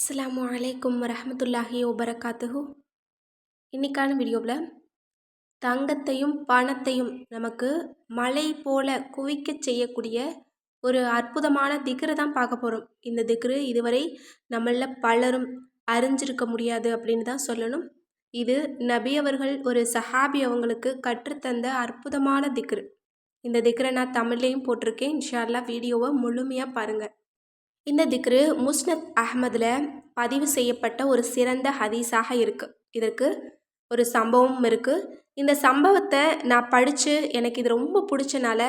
அஸ்ஸலாமு அலைக்கும் வரஹமத்துல்லாஹி வபரகாத்துஹு இன்னைக்கான வீடியோவில் தங்கத்தையும் பணத்தையும் நமக்கு மழை போல குவிக்கச் செய்யக்கூடிய ஒரு அற்புதமான திக்ரு தான் பார்க்க போகிறோம் இந்த திக்ரு இதுவரை நம்மள பலரும் அறிஞ்சிருக்க முடியாது அப்படின்னு தான் சொல்லணும். இது நபி அவர்கள் ஒரு சஹாபி அவங்களுக்கு கற்றுத்தந்த அற்புதமான திக்ரு. இந்த திக்ரை நான் தமிழ்லேயும் போட்டிருக்கேன். இன்ஷா அல்லாஹ் வீடியோவை முழுமையாக பாருங்கள் இந்த திக்ரு முஸ்னத் அஹமதில் பதிவு செய்யப்பட்ட ஒரு சிறந்த ஹதீஸாக இருக்குது இதற்கு ஒரு சம்பவம் இருக்குது இந்த சம்பவத்தை நான் படித்து எனக்கு இது ரொம்ப பிடிச்சனால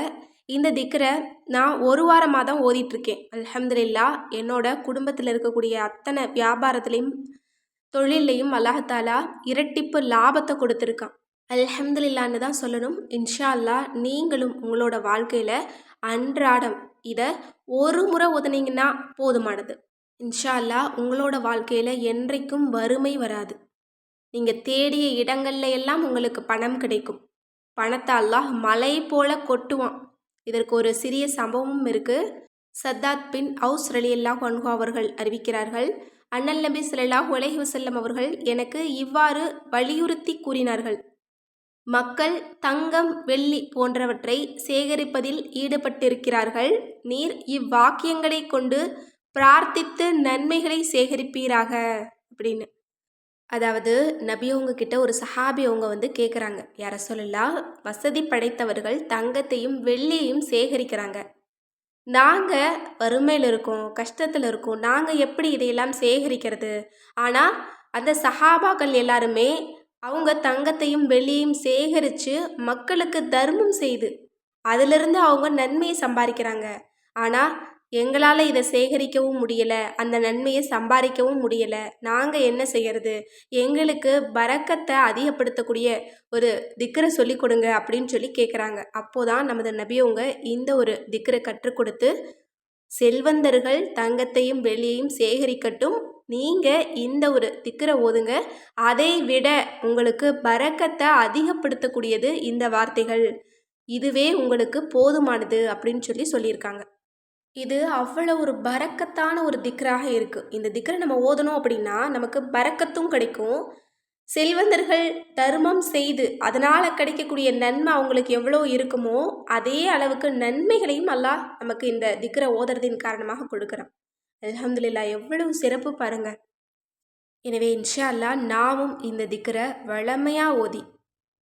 இந்த திக்ரை நான் ஒரு வாரமாக தான் ஓதிட்டுருக்கேன் அலமதுல்லா என்னோட குடும்பத்தில் இருக்கக்கூடிய அத்தனை வியாபாரத்துலேயும் தொழிலையும் அல்லாஹாலா இரட்டிப்பு லாபத்தை கொடுத்துருக்கான். அல்ஹம்துலில்லான்னு தான் சொல்லணும். இன்ஷா அல்லாஹ் நீங்களும் உங்களோட வாழ்க்கையில் அன்றாடம் இதை ஒரு முறை ஒதுனீங்கன்னா போதுமானது. இன்ஷா அல்லாஹ் உங்களோட வாழ்க்கையில் என்றைக்கும் வறுமை வராது. நீங்கள் தேடிய இடங்கள்ல எல்லாம் உங்களுக்கு பணம் கிடைக்கும். பணத்தை அல்லாஹ் மலை போல கொட்டுவான். இதற்கு ஒரு சிறிய சம்பவமும் இருக்குது சத்தாத் பின் அவுஸ் ரலியல்லா அல்லாஹ் அவர்கள் அறிவிக்கிறார்கள் அண்ணல் நபி ஸல்லல்லாஹு அலைஹி வசல்லம் அவர்கள் எனக்கு இவ்வாறு வலியுறுத்தி கூறினார்கள். மக்கள் தங்கம் வெள்ளி போன்றவற்றை சேகரிப்பதில் ஈடுபட்டிருக்கிறார்கள். நீர் இவ்வாக்கியங்களை கொண்டு பிரார்த்தித்து நன்மைகளை சேகரிப்பீராக அப்படின்னு. அதாவது நபி உங்ககிட்ட ஒரு சஹாபி அவங்க வந்து கேட்குறாங்க யார சொல்லலாம் வசதி படைத்தவர்கள் தங்கத்தையும் வெள்ளியையும் சேகரிக்கிறாங்க. நாங்கள் வறுமையில் இருக்கோம் கஷ்டத்தில் இருக்கோம். நாங்கள் எப்படி இதையெல்லாம் சேகரிக்கிறது? ஆனால் அந்த சஹாபாக்கள் எல்லாருமே அவங்க தங்கத்தையும் வெள்ளியையும் சேகரித்து மக்களுக்கு தர்மம் செய்து அதிலிருந்து அவங்க நன்மையை சம்பாதிக்கிறாங்க. ஆனால் எங்களால் இதை சேகரிக்கவும் முடியலை அந்த நன்மையை சம்பாதிக்கவும் முடியலை. நாங்கள் என்ன செய்யறது? எங்களுக்கு பறக்கத்தை அதிகப்படுத்தக்கூடிய ஒரு திக்கரை சொல்லி கொடுங்க அப்படின்னு சொல்லி கேட்குறாங்க அப்போதான் நமது நபியவங்க இந்த ஒரு திக்கரை கற்றுக் கொடுத்து செல்வந்தர்கள் தங்கத்தையும் வெள்ளியையும் சேகரிக்கட்டும் நீங்கள் இந்த ஒரு திக்கரை ஓதுங்க. அதை விட உங்களுக்கு பறக்கத்தை அதிகப்படுத்தக்கூடியது இந்த வார்த்தைகள். இதுவே உங்களுக்கு போதுமானது அப்படின்னு சொல்லி சொல்லியிருக்காங்க. இது அவ்வளோ ஒரு பறக்கத்தான ஒரு திக்கராக இருக்குது இந்த திக்கரை நம்ம ஓதணும் அப்படின்னா நமக்கு பறக்கத்தும் கிடைக்கும். செல்வந்தர்கள் தர்மம் செய்து அதனால் கிடைக்கக்கூடிய நன்மை அவங்களுக்கு எவ்வளோ இருக்குமோ அதே அளவுக்கு நன்மைகளையும் அல்லாஹ் நமக்கு இந்த திக்கரை ஓதுறதின் காரணமாக கொடுக்குறான். அலமதுல்லா எவ்வளவு சிறப்பு பாருங்க. எனவே இன்ஷா அல்லா நாமும் இந்த திக்கரை வளமையாக ஓதி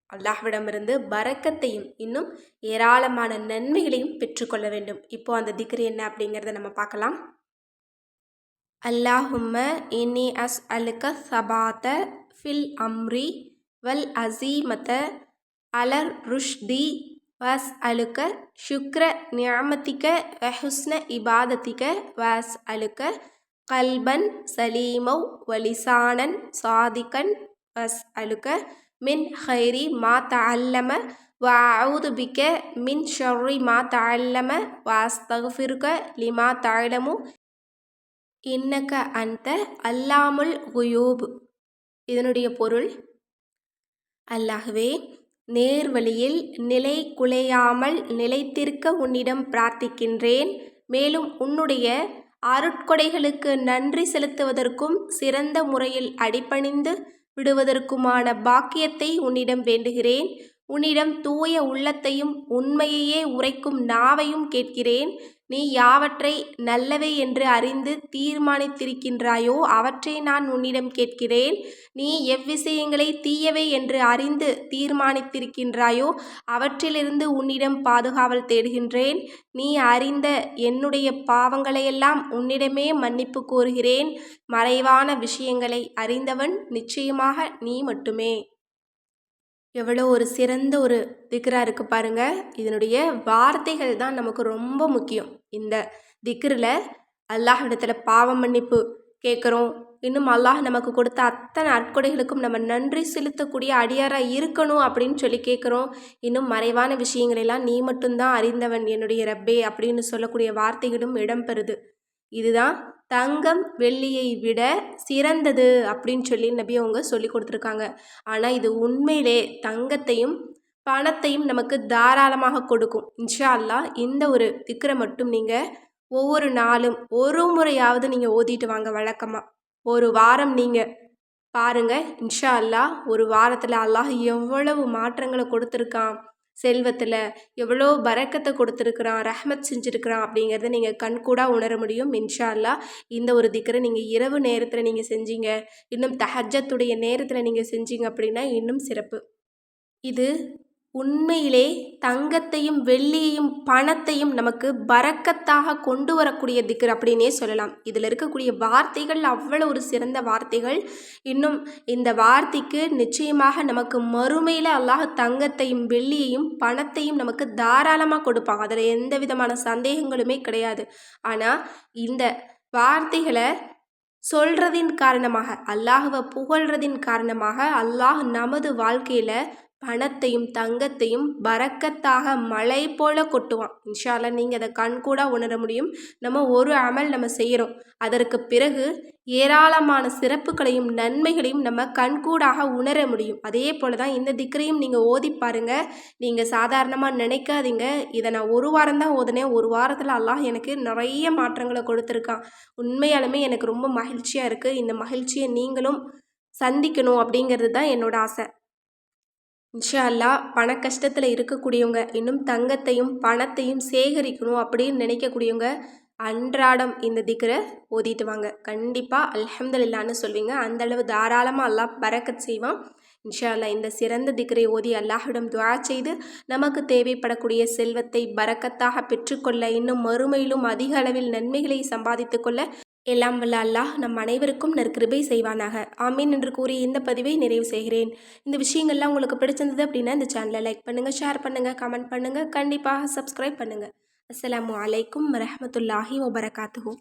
அல்லாஹ்விடமிருந்து பறக்கத்தையும் இன்னும் ஏராளமான நன்மைகளையும் பெற்றுக்கொள்ள வேண்டும். இப்போ அந்த திக்ரு என்ன அப்படிங்கிறத நம்ம பார்க்கலாம். அல்லாஹும்ம இன்னி அஸ் அலுக்க சபாத்த ஃபில் அம்ரி வல் அசீமத்த அலர் ருஷ்தி வஸ் அலுக்க சுக்ர நியாமத்திக்க வஹுஸ்ன இபாதத்திக்க வஸ் அலுக்க கல்பன் சலீமவ் வலிசானன் சாதிகன் வஸ் அலுக்க மின் ஹைரி மா தஅல்லம وأعوذ بك من شر ما تعلم وأستغفرك لما تعلم இன்னக்க அந்த அல்லாமுல் குயூப் இதனுடைய பொருள் அல்லாகவே நேர்வழியில் நிலை குலையாமல் நிலைத்திருக்க உன்னிடம் பிரார்த்திக்கின்றேன். மேலும் உன்னுடைய அருட்கொடைகளுக்கு நன்றி செலுத்துவதற்கும் சிறந்த முறையில் அடிபணிந்து விடுவதற்குமான பாக்கியத்தை உன்னிடம் வேண்டுகிறேன். உன்னிடம் தூய உள்ளத்தையும் உண்மையையே உரைக்கும் நாவையும் கேட்கிறேன். நீ யாவற்றை நல்லவை என்று அறிந்து தீர்மானித்திருக்கின்றாயோ அவற்றை நான் உன்னிடம் கேட்கிறேன். நீ எவ்விஷயங்களை தீயவை என்று அறிந்து தீர்மானித்திருக்கின்றாயோ அவற்றிலிருந்து உன்னிடம் பாதுகாவல் தேடுகின்றேன். நீ அறிந்த என்னுடைய பாவங்களையெல்லாம் உன்னிடமே மன்னிப்பு கோருகிறேன். மறைவான விஷயங்களை அறிந்தவன் நிச்சயமாக நீ மட்டுமே. எவ்வளோ ஒரு சிறந்த ஒரு திக்ரா இருக்குது பாருங்கள் இதனுடைய வார்த்தைகள் தான் நமக்கு ரொம்ப முக்கியம். இந்த திக்ரில் அல்லாஹ் இடத்துல பாவ மன்னிப்பு கேட்குறோம். இன்னும் அல்லாஹ் நமக்கு கொடுத்த அத்தனை அற்கொடைகளுக்கும் நம்ம நன்றி செலுத்தக்கூடிய அடியாராக இருக்கணும் அப்படின்னு சொல்லி கேட்குறோம். இன்னும் மறைவான விஷயங்களெல்லாம் நீ மட்டும்தான் அறிந்தவன் என்னுடைய ரப்பே அப்படின்னு சொல்லக்கூடிய வார்த்தைகளும் இடம்பெறுது. இதுதான் தங்கம் வெள்ளியை விட சிறந்தது அப்படின்னு சொல்லி நபி அவங்க சொல்லி கொடுத்துருக்காங்க. ஆனால் இது உண்மையிலே தங்கத்தையும் பணத்தையும் நமக்கு தாராளமாக கொடுக்கும். இன்ஷா அல்லா இந்த ஒரு திக்கரை மட்டும் நீங்கள் ஒவ்வொரு நாளும் ஒரு முறையாவது நீங்கள் ஓதிட்டு வாங்க வழக்கமாக ஒரு வாரம் நீங்கள் பாருங்கள் இன்ஷா அல்லாஹ் ஒரு வாரத்தில் அல்லாஹ் எவ்வளவு மாற்றங்களை கொடுத்துருக்கான். செல்வத்தில் எவ்வளோ பறக்கத்தை கொடுத்துருக்குறான் ரஹ்மத் செஞ்சுருக்கிறான் அப்படிங்கிறத நீங்கள் கண்கூடாக உணர முடியும். இன்ஷா அல்லாஹ் இந்த ஒரு திக்கரை நீங்கள் இரவு நேரத்தில் நீங்கள் செஞ்சீங்க இன்னும் தஹஜத்துடைய நேரத்தில் நீங்கள் செஞ்சீங்க அப்படின்னா இன்னும் சிறப்பு. இது உண்மையிலே தங்கத்தையும் வெள்ளியையும் பணத்தையும் நமக்கு பறக்கத்தாக கொண்டு வரக்கூடிய திக்கர் அப்படின்னே சொல்லலாம். இதில் இருக்கக்கூடிய வார்த்தைகள் அவ்வளோ ஒரு சிறந்த வார்த்தைகள். இன்னும் இந்த வார்த்தைக்கு நிச்சயமாக நமக்கு மறுமையில் அல்லாஹ் தங்கத்தையும் வெள்ளியையும் பணத்தையும் நமக்கு தாராளமாக கொடுப்பாங்க அதில் எந்த விதமான சந்தேகங்களுமே கிடையாது. ஆனால் இந்த வார்த்தைகளை சொல்கிறதின் காரணமாக அல்லாஹுவை புகழ்கிறதின் காரணமாக அல்லாஹ் நமது வாழ்க்கையில் பணத்தையும் தங்கத்தையும் பறக்கத்தாக மழை போல கொட்டுவான். இன்ஷால்லா நீங்கள் அதை கண்கூடாக உணர முடியும். நம்ம ஒரு அமல் நம்ம செய்கிறோம் அதற்கு பிறகு ஏராளமான சிறப்புகளையும் நன்மைகளையும் நம்ம கண்கூடாக உணர முடியும். அதே போல் தான் இந்த திக்கரையும் நீங்கள் ஓதி பாருங்கள் நீங்கள் சாதாரணமாக நினைக்காதீங்க. இதை நான் ஒரு வாரம் தான் ஓதுனேன். ஒரு வாரத்தில் அல்லாஹ் எனக்கு நிறைய மாற்றங்களை கொடுத்துருக்கான். உண்மையாலுமே எனக்கு ரொம்ப மகிழ்ச்சியாக இருக்குது இந்த மகிழ்ச்சியை நீங்களும் சந்திக்கணும் அப்படிங்கிறது தான் என்னோட ஆசை. இன்ஷா அல்லா பண கஷ்டத்தில் இருக்கக்கூடியவங்க இன்னும் தங்கத்தையும் பணத்தையும் சேகரிக்கணும் அப்படின்னு நினைக்கக்கூடியவங்க அன்றாடம் இந்த திக்கரை ஓதிட்டு வாங்க. கண்டிப்பாக அல்ஹம்துலில்லான்னு சொல்வீங்க. அந்தளவு தாராளமாக அல்லாஹ் பறக்கத் செய்வான். இன்ஷா அல்லா இந்த சிறந்த திக்கரை ஓதி அல்லாஹிடம் துவா செய்து நமக்கு தேவைப்படக்கூடிய செல்வத்தை பறக்கத்தாக பெற்றுக்கொள்ள இன்னும் மறுமையிலும் அதிக அளவில் நன்மைகளை சம்பாதித்து கொள்ள எல்லாம் வல்ல அல்லாஹ் நம் அனைவருக்கும் நற்கிருபை செய்வானாக. ஆமீன் என்று கூறி இந்த பதிவை நிறைவு செய்கிறேன். இந்த விஷயங்கள்லாம் உங்களுக்கு பிடிச்சிருந்தது அப்படின்னா இந்த சேனலை லைக் பண்ணுங்கள் ஷேர் பண்ணுங்கள் கமெண்ட் பண்ணுங்கள் கண்டிப்பாக சப்ஸ்கிரைப் பண்ணுங்கள் அஸ்லாம் வலைக்கம் வரமத்துல்லாஹி வபரகாத்துஹூ.